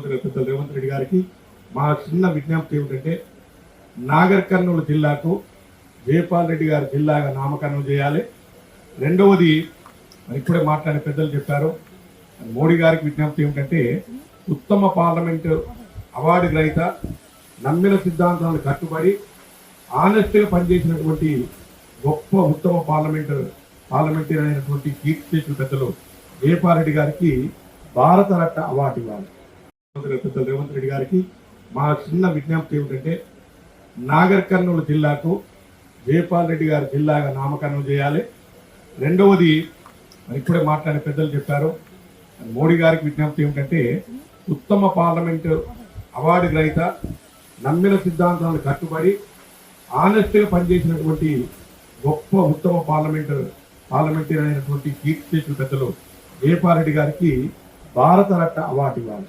పెద్దలు రేవంత్ రెడ్డి గారికి మా చిన్న విజ్ఞప్తి ఏమిటంటే నాగర్ కర్నూలు జిల్లాకు జయపాల్ రెడ్డి గారి జిల్లాగా నామకరణం చేయాలి. రెండవది మరి ఇప్పుడే మాట్లాడిన పెద్దలు చెప్పారు మోడీ గారికి విజ్ఞప్తి ఏమిటంటే ఉత్తమ పార్లమెంటు అవార్డు గ్రహీత నమ్మిన సిద్ధాంతాలను కట్టుబడి ఆనెస్ట్గా పనిచేసినటువంటి గొప్ప ఉత్తమ పార్లమెంటు పార్లమెంటరీ అయినటువంటి కీర్తి చేసిన పెద్దలు జయపాల్ రెడ్డి గారికి భారతరత్న అవార్డు ఇవ్వాలి. ముఖ్యమంత్రి రేవంత్ రెడ్డి గారికి మా చిన్న విజ్ఞప్తి ఏమిటంటే నాగర్ కర్నూలు జిల్లాకు జయపాల్ రెడ్డి గారి జిల్లాగా నామకరణం చేయాలి. రెండవది మరి ఇప్పుడే మాట్లాడిన పెద్దలు చెప్పారు మోడీ గారికి విజ్ఞప్తి ఏమిటంటే ఉత్తమ పార్లమెంటు అవార్డు గ్రహీత నమ్మిన సిద్ధాంతాలను కట్టుబడి ఆనెస్ట్గా పనిచేసినటువంటి గొప్ప ఉత్తమ పార్లమెంటు పార్లమెంటరీ అయినటువంటి కీర్తి చేసిన పెద్దలు జయపాల్ రెడ్డి గారికి భారతరత్న అవార్డు ఇవ్వాలి.